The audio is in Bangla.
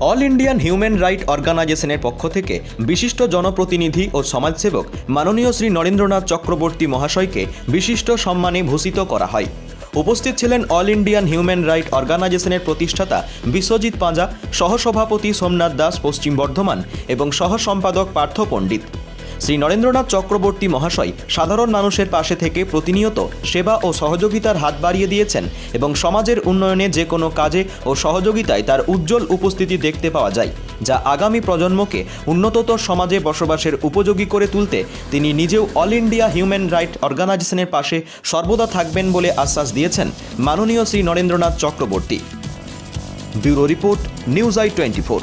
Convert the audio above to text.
all Indian human right অর্গানাইজেশনের পক্ষ থেকে বিশিষ্ট জনপ্রতিনিধি ও সমাজসেবক মাননীয় শ্রী নরেন্দ্রনাথ চক্রবর্তী মহাশয়কে বিশিষ্ট সম্মানে ভূষিত করা হয়। উপস্থিত ছিলেন অল ইন্ডিয়ান হিউম্যান রাইট অর্গানাইজেশনের প্রতিষ্ঠাতা বিশ্বজিৎ পাঁজা, সহসভাপতি সোমনাথ দাস, পশ্চিম বর্ধমান, এবং সহ সম্পাদক পার্থ পণ্ডিত। শ্রী নরেন্দ্রনাথ চক্রবর্তী মহাশয় সাধারণ মানুষের পাশে থেকে প্রতিনিয়ত সেবা ও সহযোগিতার হাত বাড়িয়ে দিয়েছেন এবং সমাজের উন্নয়নে যে কোনো কাজে ও সহযোগিতায় তার উজ্জ্বল উপস্থিতি দেখতে পাওয়া যায়, যা আগামী প্রজন্মকে উন্নততর সমাজে বসবাসের উপযোগী করে তুলতে তিনি নিজেও অল ইন্ডিয়া হিউম্যান রাইট অর্গানাইজেশনের পাশে সর্বদা থাকবেন বলে আশ্বাস দিয়েছেন মাননীয় Shri Narendranath Chakraborty. Bureau report, news I twenty four.